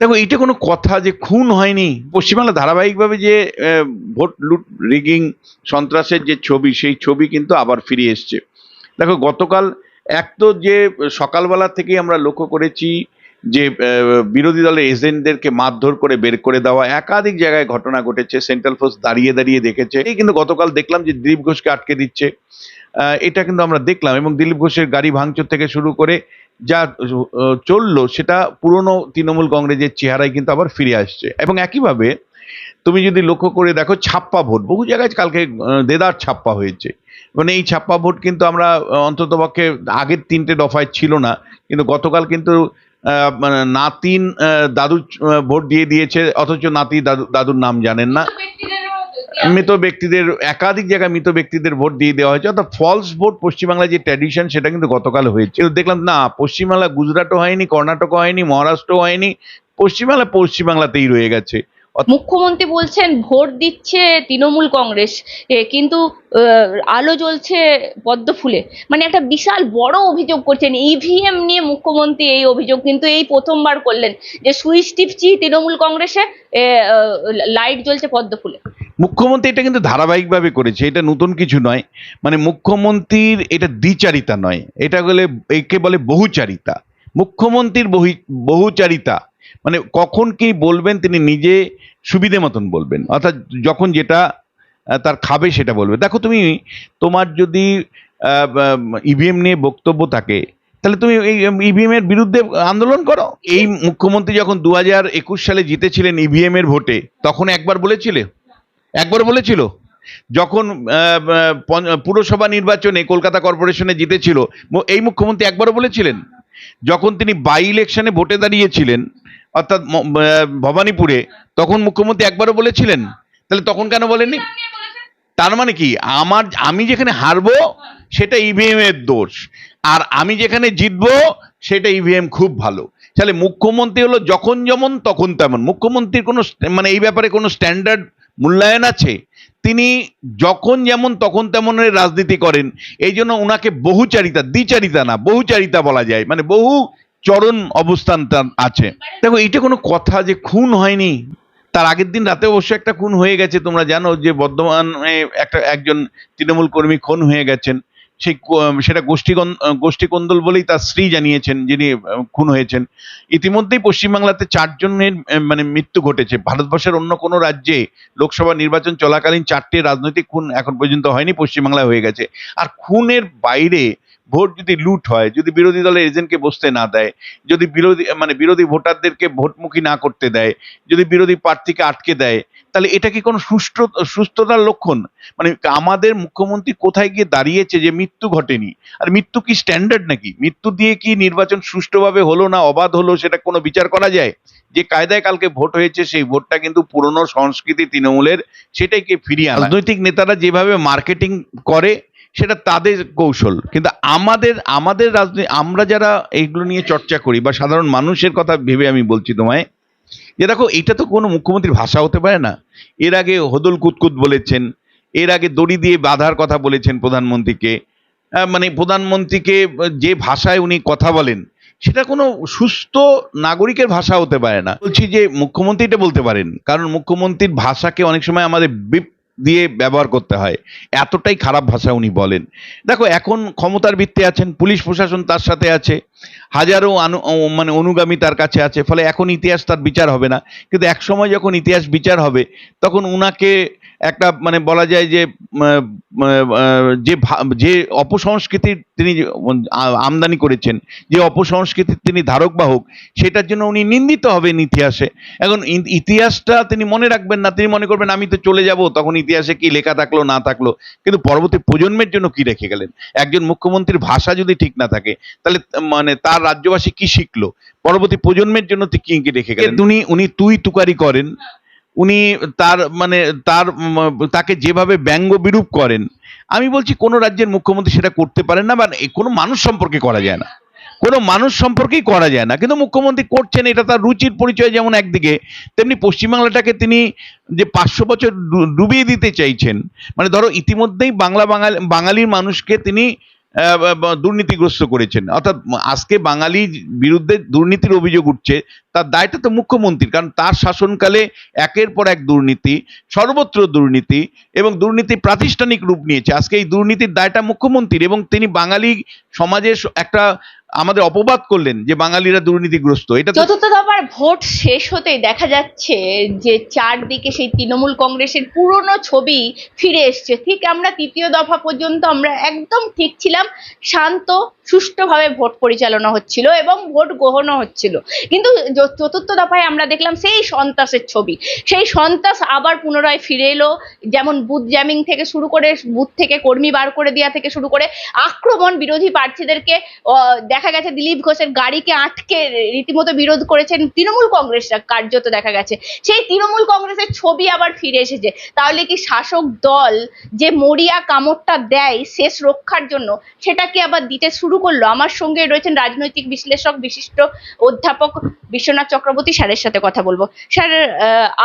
দেখো, এইটা কোনো কথা যে খুন হয়নি। পশ্চিমবাংলা ধারাবাহিকভাবে যে ভোট লুট, রিগিং, সন্ত্রাসের যে ছবি, সেই ছবি কিন্তু আবার ফিরে এসছে। দেখো, গতকাল এক তো যে সকালবেলা থেকেই আমরা লক্ষ্য করেছি যে বিরোধী দলের এজেন্টদেরকে মারধর করে বের করে দেওয়া, একাধিক জায়গায় ঘটনা ঘটেছে, সেন্ট্রাল ফোর্স দাঁড়িয়ে দাঁড়িয়ে দেখেছে। এই কিন্তু গতকাল দেখলাম যে দিলীপ ঘোষকে আটকে দিচ্ছে। এটা কিন্তু আমরা দেখলাম এবং দিলীপ ঘোষের গাড়ি ভাঙচুর থেকে শুরু করে যা চলল সেটা পুরনো তৃণমূল কংগ্রেসের চেহারায় কিন্তু আবার ফিরে আসছে। এবং একইভাবে তুমি যদি লক্ষ্য করে দেখো ছাপ্পা ভোট, বহু জায়গায় কালকে দেদার ছাপ্পা হয়েছে। মানে এই ছাপ্পা ভোট কিন্তু আমরা অন্তত পক্ষে আগের তিনটে দফায় ছিল না। কিন্তু গতকাল কিন্তু মানে নাতিন দাদু ভোট দিয়ে দিয়েছে, অথচ নাতি দাদু, দাদুর নাম জানেন না। মৃত ব্যক্তিদের, একাধিক জায়গায় মৃত ব্যক্তিদের ভোট দিয়ে দেওয়া হয়েছে, অর্থাৎ ফলস ভোট পশ্চিমবাংলায় যে ট্র্যাডিশন সেটা কিন্তু গতকাল হয়েছে। দেখলাম, না, পশ্চিমবাংলা গুজরাটও হয়নি, কর্ণাটকও হয়নি, মহারাষ্ট্রও হয়নি, পশ্চিমবাংলা পশ্চিমবাংলাতেই রয়ে গেছে। মুখ্যমন্ত্রী বলছেন ভোট দিচ্ছে তৃণমূল কংগ্রেস এ, কিন্তু আলো জ্বলছে পদ্ম ফুলে মানে একটা বিশাল বড় অভিযোগ করছেন। ইভিএম নিয়ে মুখ্যমন্ত্রী এই অভিযোগ কিন্তু এই প্রথমবার করলেন যে সুইচ টিপছি তৃণমূল কংগ্রেসে লাইট জ্বলছে পদ্ম ফুলে মুখ্যমন্ত্রী এটা কিন্তু ধারাবাহিকভাবে করেছে। এটা নতুন কিছু নয়। মানে মুখ্যমন্ত্রীর এটা দ্বিচারিতা নয়। এটা বলে একে বলে বহুচারিতা। মুখ্যমন্ত্রীর বহি বহুচারিতা। মানে কখন কি বলবেন তিনি নিজে সুবিধে মতন বলবেন। অর্থাৎ যখন যেটা তার খাবে সেটা বলবে। দেখো তুমি, তোমার যদি ইভিএম নিয়ে বক্তব্য থাকে, তাহলে তুমি এই ইভিএম এর বিরুদ্ধে আন্দোলন করো। এই মুখ্যমন্ত্রী যখন দু হাজার একুশ সালে জিতেছিলেন ইভিএম এর ভোটে, তখন একবার বলেছিলে? একবার বলেছিল? যখন পুরসভা নির্বাচনে কলকাতা কর্পোরেশনে জিতেছিল এই মুখ্যমন্ত্রী একবারও বলেছিলেন? যখন তিনি বাই ইলেকশনে ভোটে দাঁড়িয়েছিলেন অর্থাৎ ভবানীপুরে তখন মুখ্যমন্ত্রী একবারও বলেছিলেন। তাহলে তখন কেন বলেননি? তার মানে কি? আমার, আমি যেখানে হারবো, সেটা ইভিএম এর দোষ। আর আমি যেখানে জিতবো, সেটা ইভিএম খুব ভালো। তাহলে মুখ্যমন্ত্রী হলো যখন যেমন, তখন তেমন। মুখ্যমন্ত্রীর কোনো মানে এই ব্যাপারে কোনো স্ট্যান্ডার্ড মূল্যায়ন আছে? তিনি যখন যেমন, তখন তেমনের রাজনীতি করেন। এই জন্য ওনাকে বহুচারিতা, দ্বিচারিতা না, বহুচারিতা বলা যায়। মানে বহু চরণ অবস্থান তার আছে। দেখো, এইটা কোনো কথা যে খুন হয়নি। তার আগের দিন রাতে অবশ্য একটা খুন হয়ে গেছে, তোমরা জানো যে বর্ধমানে একটা একজন তৃণমূল কর্মী খুন হয়ে গেছেন। সেই সেটা গোষ্ঠী গোষ্ঠী কোন্দল বলেই তার স্ত্রী জানিয়েছেন যিনি খুন হয়েছেন। ইতিমধ্যেই পশ্চিমবাংলাতে চারজনের মানে মৃত্যু ঘটেছে। ভারতবর্ষের অন্য কোনো রাজ্যে লোকসভা নির্বাচন চলাকালীন চারটি রাজনৈতিক খুন এখন পর্যন্ত হয়নি, পশ্চিমবাংলায় হয়ে গেছে। আর খুনের বাইরে ভোট যদি লুট হয়, যদি বিরোধী দলের এজেন্টকে বসতে না দেয়, যদি বিরোধী মানে বিরোধী ভোটারদেরকে ভোটমুখী না করতে দেয়, যদি বিরোধী প্রার্থীকে আটকে দেয়, তাহলে এটা কি কোনো সুষ্ঠ, সুস্থতার লক্ষণ? মানে আমাদের মুখ্যমন্ত্রী কোথায় গিয়ে দাঁড়িয়েছে যে মৃত্যু ঘটেনি? আর মৃত্যু কি স্ট্যান্ডার্ড নাকি? মৃত্যু দিয়ে কি নির্বাচন সুষ্ঠুভাবে হলো না অবাধ হলো সেটা কোনো বিচার করা যায়? যে কায়দায় কালকে ভোট হয়েছে, সেই ভোটটা কিন্তু পুরনো সংস্কৃতি তৃণমূলের সেটাইকে ফিরিয়ে রাজনৈতিক নেতারা যেভাবে মার্কেটিং করে সেটা তাদের কৌশল। কিন্তু আমাদের আমাদের রাজনীতি আমরা যারা এইগুলো নিয়ে চর্চা করি বা সাধারণ মানুষের কথা ভেবে আমি বলছি তোমায়, যে দেখো এটা তো কোনো মুখ্যমন্ত্রীর ভাষা হতে পারে না। এর আগে হদল কুতকুত বলেছেন, এর আগে দড়ি দিয়ে বাঁধার কথা বলেছেন প্রধানমন্ত্রীকে। মানে প্রধানমন্ত্রীকে যে ভাষায় উনি কথা বলেন, সেটা কোনো সুস্থ নাগরিকের ভাষা হতে পারে না। বলছি যে মুখ্যমন্ত্রী এটা বলতে পারেন, কারণ মুখ্যমন্ত্রীর ভাষাকে অনেক সময় আমাদের দিয়ে ব্যবহার করতে হয়। এতটাই খারাপ ভাষা উনি বলেন। দেখো, এখন ক্ষমতার ভিত্তি আছেন, পুলিশ প্রশাসন তার সাথে আছে, হাজারো মানে অনুগামী তার কাছে আছে, ফলে এখন ইতিহাস তার বিচার হবে না। কিন্তু এক সময় যখন ইতিহাস বিচার হবে, তখন উনাকে একটা মানে বলা যায় যে যে যে অপসংস্কৃতির তিনি আমদানি করেছেন, যে অপসংস্কৃতির তিনি ধারক বাহক সেটার জন্য উনি নিন্দিত হবেন ইতিহাসে। এখন ইতিহাসটা তিনি মনে রাখবেন না, তিনি মনে করবেন আমি তো চলে যাব, তখন ইতিহাসে কি লেখা থাকল, না থাকল, কিন্তু পরবর্তী প্রজন্মের জন্য কি রেখে গেলেন? একজন মুখ্যমন্ত্রীর ভাষা যদি ঠিক না থাকে, তাহলে মানে তার রাজ্যবাসী কি শিখলো? পরবর্তী প্রজন্মের জন্য কি রেখে গেলেন? উনি উনি তুই তুকারি করেন। উনি তার মানে তার তাকে যেভাবে ব্যঙ্গ বিরূপ করেন, আমি বলছি কোনো রাজ্যের মুখ্যমন্ত্রী সেটা করতে পারেন না, বা কোনো মানুষ সম্পর্কে করা যায় না। কোনো মানুষ সম্পর্কেই করা যায় না, কিন্তু মুখ্যমন্ত্রী করছেন, এটা তার রুচির পরিচয় যেমন একদিকে, তেমনি পশ্চিমবাংলাটাকে তিনি যে পাঁচশো বছর ডুবিয়ে দিতে চাইছেন মানে ধরো ইতিমধ্যেই বাংলা বাঙালি, বাঙালির মানুষকে তিনি দুর্নীতিগ্রস্ত করেছেন। অর্থাৎ আজকে বাঙালির বিরুদ্ধে দুর্নীতির অভিযোগ উঠছে তার দায়টা তো মুখ্যমন্ত্রীর, কারণ তার শাসনকালে একের পর এক দুর্নীতি, সর্বত্র দুর্নীতি এবং দুর্নীতি প্রাতিষ্ঠানিক রূপ নিয়েছে। আজকে এই দুর্নীতির দায়টা মুখ্যমন্ত্রীর এবং তিনি বাঙালি সমাজের একটা আমাদের অপবাদ করলেন যে বাঙালিরা দুর্নীতিগ্রস্ত। এটা চতুর্থ দফার ভোট শেষ হতেই দেখা যাচ্ছে যে চারদিকে সেই তৃণমূল কংগ্রেসের পুরনো ছবি ফিরে এসছে। ঠিক আমরা তৃতীয় দফা পর্যন্ত আমরা একদম ঠিক ছিলাম, শান্ত, সুষ্ঠুভাবে ভোট পরিচালনা হচ্ছিল এবং ভোট গ্রহণও হচ্ছিল। কিন্তু চতুর্থ দফায় আমরা দেখলাম সেই সন্ত্রাসের ছবি। সেই সন্ত্রাস আবার পুনরায় ফিরে এলো, যেমন বুথ জ্যামিং থেকে শুরু করে, বুথ থেকে কর্মী বার করে দেওয়া থেকে শুরু করে আক্রমণ বিরোধী প্রার্থীদেরকে দেখা গেছে দিলীপ ঘোষের গাড়িকে আটকে রীতিমতো বিরোধ করেছেন তৃণমূল কংগ্রেসরা, কার্যত দেখা গেছে। সেই তৃণমূল কংগ্রেসের ছবি আবার ফিরে এসেছে। তাহলে কি শাসক দল যে মরিয়া কামড়টা দেয় শেষ রক্ষার জন্য সেটাকে আবার দিতে শুরু করল? আমার সঙ্গে রয়েছেন রাজনৈতিক বিশ্লেষক, বিশিষ্ট অধ্যাপক বিশ্বনাথ চক্রবর্তী স্যারের সাথে কথা বলব। স্যার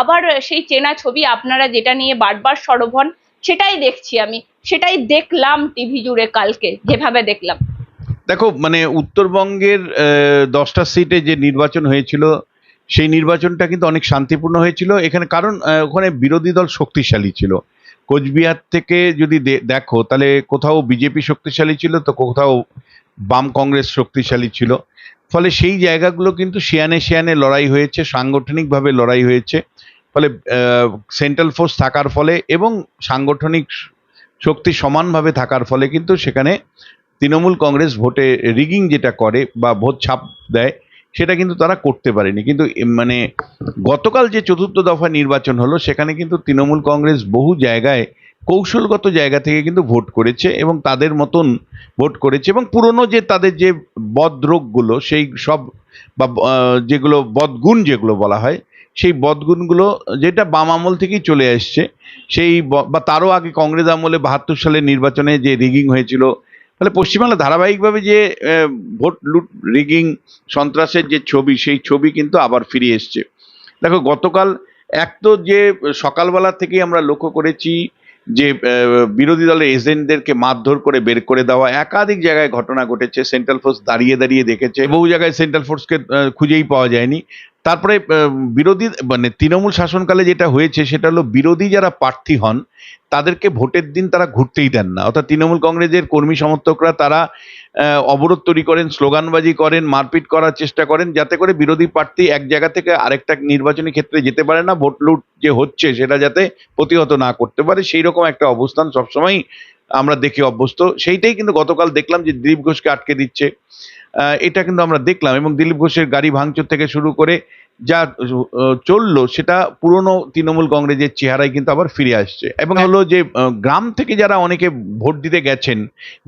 আবার সেই চেনা ছবি আপনারা যেটা নিয়ে বারবার সরব হন সেটাই দেখছি আমি। সেটাই দেখলাম টিভি জুড়ে কালকে, যেভাবে দেখলাম। দেখো মানে উত্তরবঙ্গের দশটা সিটে যে নির্বাচন হয়েছিল, সেই নির্বাচনটা কিন্তু অনেক শান্তিপূর্ণ হয়েছিল। এখানে কারণ ওখানে বিরোধী দল শক্তিশালী ছিল। কোচবিহার থেকে যদি দেখো, তাহলে কোথাও বিজেপি শক্তিশালী ছিল, তো কোথাও বাম কংগ্রেস শক্তিশালী ছিল। ফলে সেই জায়গাগুলো কিন্তু শিয়ানে শিয়ানে লড়াই হয়েছে, সাংগঠনিকভাবে লড়াই হয়েছে। ফলে সেন্ট্রাল ফোর্স থাকার ফলে এবং সাংগঠনিক শক্তি সমানভাবে থাকার ফলে কিন্তু সেখানে তৃণমূল কংগ্রেস ভোটে রিগিং যেটা করে বা ভোট ছাপ দেয়, সেটা কিন্তু তারা করতে পারেনি। কিন্তু মানে গতকাল যে চতুর্থ দফা নির্বাচন হলো, সেখানে কিন্তু তৃণমূল কংগ্রেস বহু জায়গায় কৌশলগত জায়গা থেকে কিন্তু ভোট করেছে এবং তাদের মতন ভোট করেছে এবং পুরনো যে তাদের যে বদরোগগুলো, সেই সব বা যেগুলো বদগুণ যেগুলো বলা হয়, সেই বদগুণগুলো যেটা বাম আমল থেকেই চলে আসছে সেই বা তারও আগে কংগ্রেস আমলে বাহাত্তর সালের নির্বাচনে যে রিগিং হয়েছিল, তাহলে পশ্চিমবাংলা ধারাবাহিকভাবে যে ভোট লুট, রিগিং, সন্ত্রাসের যে ছবি, সেই ছবি কিন্তু আবার ফিরে এসছে। দেখো, গতকাল এক তো যে সকালবেলা থেকেই আমরা লক্ষ্য করেছি যে বিরোধী দলের এজেন্টদেরকে মারধর করে বের করে দেওয়া, একাধিক জায়গায় ঘটনা ঘটেছে, সেন্ট্রাল ফোর্স দাঁড়িয়ে দাঁড়িয়ে দেখেছে, বহু জায়গায় সেন্ট্রাল ফোর্সকে খুঁজেই পাওয়া যায়নি। তারপরে বিরোধী মানে তৃণমূল শাসনকালে যেটা হয়েছে, সেটা হলো বিরোধী যারা প্রার্থী হন, তাদেরকে ভোটের দিন তারা ঘুরতেই দেন না। অর্থাৎ তৃণমূল কংগ্রেসের কর্মী সমর্থকরা তারা অবরোধ তৈরি করেন, স্লোগানবাজি করেন, মারপিট করার চেষ্টা করেন, যাতে করে বিরোধী প্রার্থী এক জায়গা থেকে আরেকটা নির্বাচনী ক্ষেত্রে যেতে পারে না। ভোট লুট যে হচ্ছে, সেটা যাতে প্রতিহত না করতে পারে। সেই রকম একটা অবস্থান সবসময় আমরা দেখি অভ্যস্ত। সেইটাই কিন্তু গতকাল দেখলাম যে দিলীপ ঘোষকে আটকে দিচ্ছে। এটা কিন্তু আমরা দেখলাম এবং দিলীপ ঘোষের গাড়ি ভাঙচুর থেকে শুরু করে যা চলল সেটা পুরনো তৃণমূল কংগ্রেসের চেহারায় কিন্তু আবার ফিরে আসছে। এবং হলো যে গ্রাম থেকে যারা অনেকে ভোট দিতে গেছেন,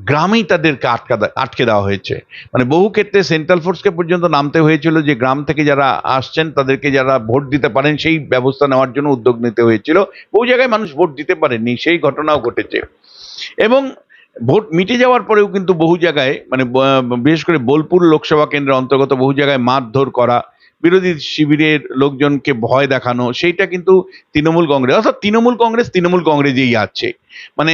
গ্রামেই তাদেরকে আটকা আটকে দেওয়া হয়েছে। মানে বহু ক্ষেত্রে সেন্ট্রাল ফোর্সকে পর্যন্ত নামতে হয়েছিল যে, গ্রাম থেকে যারা আসছেন তাদেরকে যারা ভোট দিতে পারেন সেই ব্যবস্থা নেওয়ার জন্য উদ্যোগ নিতে হয়েছিল। বহু জায়গায় মানুষ ভোট দিতে পারেননি, সেই ঘটনাও ঘটেছে। এবং ভোট মিটে যাওয়ার পরেও কিন্তু বহু জায়গায় মানে বিশেষ করে বোলপুর লোকসভা কেন্দ্রের অন্তর্গত বহু জায়গায় মারধর করা, বিরোধী শিবিরের লোকজনকে ভয় দেখানো, সেইটা কিন্তু তৃণমূল কংগ্রেস, অর্থাৎ তৃণমূল কংগ্রেস তৃণমূল কংগ্রেসেই আছে। মানে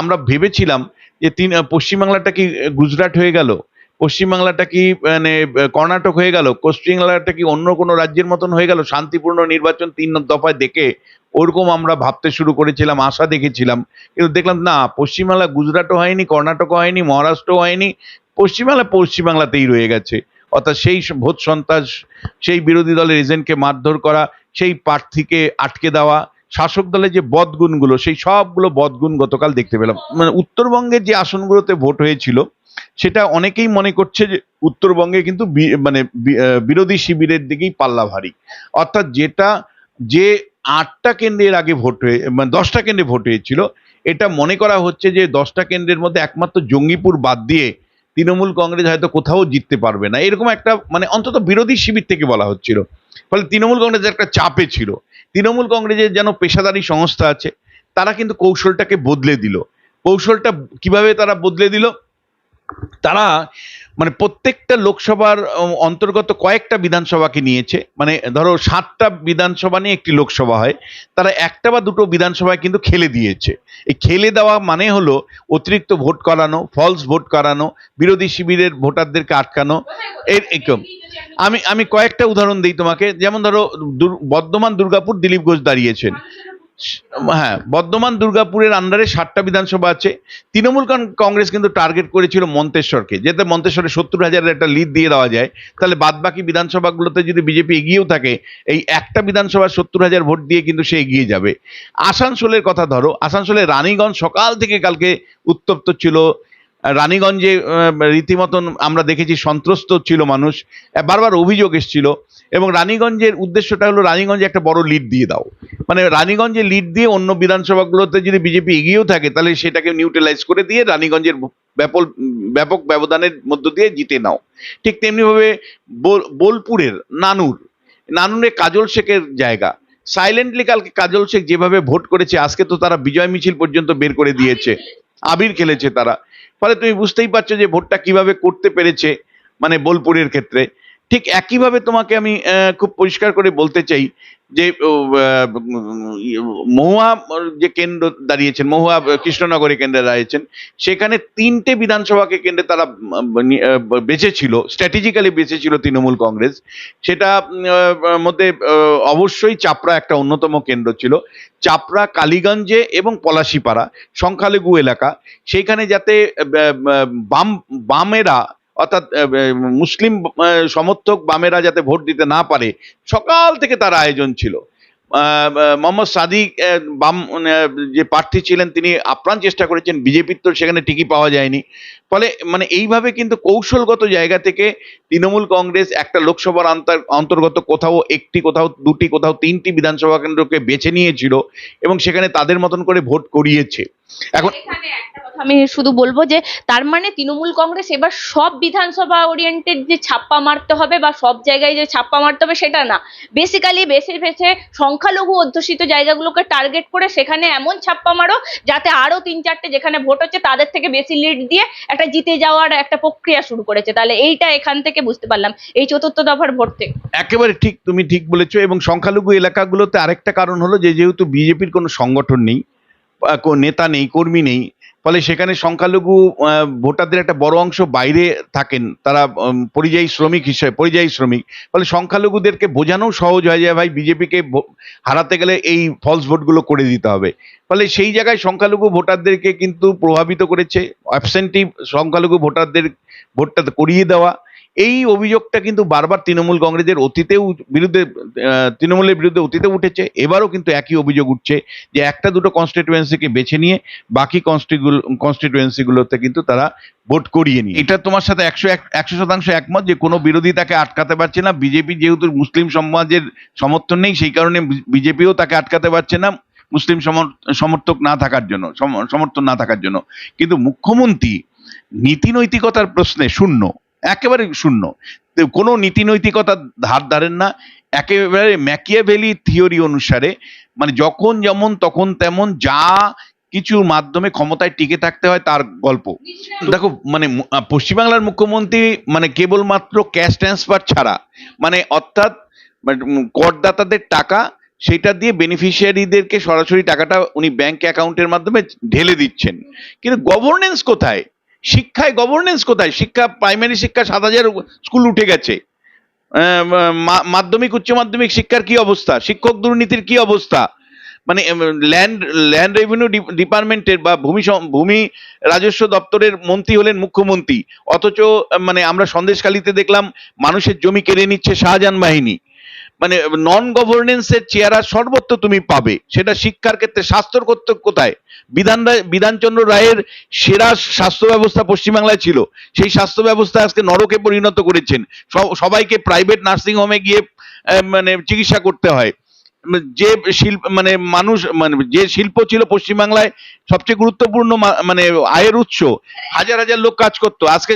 আমরা ভেবেছিলাম যে তিন, পশ্চিমবাংলাটা কি গুজরাট হয়ে গেল? পশ্চিমবাংলাটা কি মানে কর্ণাটক হয়ে গেল? পশ্চিমবাংলাটা কি অন্য কোনো রাজ্যের মতন হয়ে গেল? শান্তিপূর্ণ নির্বাচন তিন দফায় দেখে ওরকম আমরা ভাবতে শুরু করেছিলাম, আশা দেখেছিলাম। কিন্তু দেখলাম, না, পশ্চিমবাংলা গুজরাটও হয়নি, কর্ণাটকও হয়নি, মহারাষ্ট্রও হয়নি, পশ্চিমবাংলা পশ্চিমবাংলাতেই রয়ে গেছে। অর্থাৎ সেই ভোট সন্ত্রাস, সেই বিরোধী দলের এজেন্টকে মারধর করা, সেই প্রার্থীকে আটকে দেওয়া, শাসক দলের যে বদগুণগুলো, সেই সবগুলো বদগুণ গতকাল দেখতে পেলাম। মানে উত্তরবঙ্গের যে আসনগুলোতে ভোট হয়েছিল, সেটা অনেকেই মনে করছে যে উত্তরবঙ্গে কিন্তু মানে বিরোধী শিবিরের দিকেই পাল্লা ভারী অর্থাৎ যেটা, যে আটটা কেন্দ্রের আগে ভোট হয়ে মানে দশটা কেন্দ্রে ভোট হয়েছিল। এটা মনে করা হচ্ছে যে দশটা কেন্দ্রের মধ্যে একমাত্র জঙ্গিপুর বাদ দিয়ে তৃণমূল কংগ্রেস হয়তো কোথাও জিততে পারবে না। এরকম একটা মানে অন্তত বিরোধী শিবির থেকে বলা হচ্ছিল। ফলে তৃণমূল কংগ্রেস একটা চাপে ছিল। তৃণমূল কংগ্রেসের যেন পেশাদারি সংস্থা আছে, তারা কিন্তু কৌশলটাকে বদলে দিল। কৌশলটা কীভাবে তারা বদলে দিল? তারা মানে প্রত্যেকটা লোকসভার অন্তর্গত কয়েকটা বিধানসভাকে নিয়েছে। মানে ধরো সাতটা বিধানসভা নিয়ে একটি লোকসভা হয়, তারা একটা বা দুটো বিধানসভায় কিন্তু খেলে দিয়েছে। এই খেলে দেওয়া মানে হলো অতিরিক্ত ভোট করানো ফলস ভোট করানো, বিরোধী শিবিরের ভোটারদেরকে আটকানো। এর এরকম আমি আমি কয়েকটা উদাহরণ দিই তোমাকে। যেমন ধরো বর্ধমান, দুর্গাপুর দিলীপ ঘোষ দাঁড়িয়েছেন। হ্যাঁ বর্ধমান দুর্গাপুরের আন্ডারে সাতটা বিধানসভা আছে। তৃণমূল কংগ্রেস কিন্তু টার্গেট করেছিল মন্তেশ্বরকে। যাতে মন্তেশ্বরে সত্তর হাজারের একটা লিড দিয়ে দেওয়া যায়, তাহলে বাদবাকি বিধানসভাগুলোতে যদি বিজেপি এগিয়েও থাকে, এই একটা বিধানসভার সত্তর হাজার ভোট দিয়ে কিন্তু সে এগিয়ে যাবে। আসানসোলের কথা ধরো আসানসোলে রানীগঞ্জ সকাল থেকে কালকে উত্তপ্ত ছিল। রানীগঞ্জে রীতিমতন আমরা দেখেছি সন্ত্রস্ত ছিল মানুষ। বারবার অভিযোগ এসেছিল। এবং রানীগঞ্জের উদ্দেশ্যটা হলো, রানীগঞ্জে একটা বড় লিড দিয়ে দাও। মানে রানীগঞ্জে লিড দিয়ে অন্য বিধানসভাগুলোতে যদি বিজেপি এগিয়েও থাকে, তাহলে সেটাকে নিউট্রালাইজ করে দিয়ে রানীগঞ্জের ব্যাপক ব্যাপক ব্যবধানের মধ্য দিয়ে জিতে নাও। ঠিক তেমনিভাবে বোল- বোলপুরের নানুর। নানুরে কাজল শেখের জায়গা। সাইলেন্টলি কালকে কাজল শেখ যেভাবে ভোট করেছে, আজকে তো তারা বিজয় মিছিল পর্যন্ত বের করে দিয়েছে। আবির খেলেছে তারা। ফলে তুমি বুঝতেই পারছ যে ভোটটা কীভাবে করতে পেরেছে মানে বোলপুরের ক্ষেত্রে। ঠিক একইভাবে তোমাকে আমি খুব পরিষ্কার করে বলতে চাই যে মহুয়া যে কেন্দ্র দাঁড়িয়েছেন, মহুয়া কৃষ্ণনগরে কেন্দ্রে দাঁড়িয়েছেন, সেখানে তিনটে বিধানসভাকে কেন্দ্রে তারা বেঁচেছিল স্ট্র্যাটেজিক্যালি বেঁচেছিল তৃণমূল কংগ্রেস। সেটা মধ্যে অবশ্যই চাপড়া একটা অন্যতম কেন্দ্র ছিল। চাপড়া, কালীগঞ্জে এবং পলাশিপাড়া, সংখ্যালঘু এলাকা। সেইখানে যাতে বাম, বামেরা অর্থাৎ মুসলিম সমর্থক বামেরা যাতে ভোট দিতে না পারে, সকাল থেকে তার আয়োজন ছিল। মোহাম্মদ সাদিক বাম যে প্রার্থী ছিলেন, তিনি আপ্রাণ চেষ্টা করেছেন। বিজেপির তো সেখানে টিকি পাওয়া যায়নি। ফলে মানে এইভাবে কিন্তু কৌশলগত জায়গা থেকে তৃণমূল কংগ্রেস একটা লোকসভার অন্তর্গত কোথাও একটি কোথাও দুটি কোথাও তিনটি বিধানসভা কেন্দ্রকে বেছে নিয়েছিল এবং সেখানে তাদের মতন করে ভোট করিয়েছে। এখন আমি শুধু বলব যে, তার মানে তৃণমূল কংগ্রেস এবার সব বিধানসভা ওরিয়েন্টেড যে ছাপ্পা মারতে হবে বা সব জায়গায় যে ছাপ্পা মারতে হবে সেটা না। বেসিক্যালি বেছে বেছে সংখ্যালঘু অধ্যুষিত জায়গাগুলোকে টার্গেট করে সেখানে এমন ছাপ্পা মারো যাতে আরও তিন চারটে যেখানে ভোট হচ্ছে তাদের থেকে বেশি লিড দিয়ে একটা জিতে যাওয়ার একটা প্রক্রিয়া শুরু করেছে। তাহলে এইটা এখান থেকে বুঝতে পারলাম। এই চতুর্থ দফার ভোট থেকে। একেবারে ঠিক, তুমি ঠিক বলেছ এবং সংখ্যালঘু এলাকাগুলোতে আরেকটা কারণ হলো যে, যেহেতু বিজেপির কোনো সংগঠন নেই নেতা নেই, কর্মী নেই ফলে সেখানে সংখ্যালঘু ভোটারদের একটা বড় অংশ বাইরে থাকেন। তারা পরিযায়ী শ্রমিক হিসেবে, পরিযায়ী শ্রমিক। ফলে সংখ্যালঘুদেরকে বোঝানো সহজ হয়ে যায়, ভাই। বিজেপিকে হারাতে গেলে এই ফলস ভোটগুলো করে দিতে হবে। ফলে সেই জায়গায় সংখ্যালঘু ভোটারদেরকে কিন্তু প্রভাবিত করেছে। অ্যাবসেন্টিভ সংখ্যালঘু ভোটারদের, ভোটটা করিয়ে দেওয়া। এই অভিযোগটা কিন্তু বারবার তৃণমূল কংগ্রেসের অতীতেও বিরুদ্ধে তৃণমূলের বিরুদ্ধে অতীতে উঠেছে, এবারও কিন্তু একই অভিযোগ উঠছে যে একটা দুটো কনস্টিটুয়েন্সিকে বেছে নিয়ে বাকি কনস্টিটুয়েন্সিগুলোতে কিন্তু তারা ভোট করিয়ে নিয়ে। এটা তোমার সাথে একশো এক, একশো শতাংশ একমত যে কোনো বিরোধী তাকে আটকাতে পারছে না, বিজেপি যেহেতু মুসলিম সমাজের সমর্থন নেই, সেই কারণে বিজেপিও তাকে আটকাতে পারছে না, মুসলিম সমর- সমর্থক না থাকার জন্য, সম- সমর্থন না থাকার জন্য। কিন্তু মুখ্যমন্ত্রী নীতি নৈতিকতার প্রশ্নে শূন্য। একেবারে শূন্য। কোনো নীতি নৈতিকতার ধার ধারেন না। একেবারে ম্যাকিয়াভেলি থিওরি অনুসারে মানে যখন যেমন তখন তেমন যা কিছুর মাধ্যমে ক্ষমতায় টিকে থাকতে হয় তার গল্প। দেখো মানে পশ্চিমবাংলার মুখ্যমন্ত্রী মানে কেবলমাত্র ক্যাশ ট্রান্সফার ছাড়া মানে অর্থাৎ মানে, করদাতাদের টাকা সেটা দিয়ে বেনিফিশিয়ারিদেরকে সরাসরি টাকাটা উনি ব্যাংক অ্যাকাউন্টের মাধ্যমে ঢেলে দিচ্ছেন। কিন্তু গভর্নেন্স কোথায়? শিক্ষায় গভর্নেন্স কোথায়? শিক্ষা প্রাইমারি শিক্ষা সাত হাজার স্কুল উঠে গেছে। মাধ্যমিক, উচ্চ মাধ্যমিক শিক্ষার কি অবস্থা? শিক্ষক দুর্নীতির কি অবস্থা? মানে ল্যান্ড ল্যান্ড রেভিনিউ ডিপার্টমেন্টের বা ভূমি ভূমি রাজস্ব দপ্তরের মন্ত্রী হলেন মুখ্যমন্ত্রী। অথচ মানে আমরা সন্দেশখালিতে দেখলাম, মানুষের জমি কেড়ে নিচ্ছে শাহজাহান বাহিনী। মানে নন গভর্নেন্সের চেহারা সর্বত্র তুমি পাবে। সেটা শিক্ষার ক্ষেত্রে, স্বাস্থ্যর ক্ষেত্রে কোথায়? বিধান বিধানচন্দ্র রায়ের সেরা স্বাস্থ্য ব্যবস্থা পশ্চিমবাংলায় ছিল। সেই স্বাস্থ্য ব্যবস্থা আজকে নরকে পরিণত করেছেন। সবাইকে প্রাইভেট নার্সিং হোমে গিয়ে মানে চিকিৎসা করতে হয়। যে শিল্প মানে মানুষ মানে যে শিল্প ছিল পশ্চিমবাংলায় সবচেয়ে গুরুত্বপূর্ণ মানে আয়ের উৎস, হাজার হাজার লোক কাজ করতো। আজকে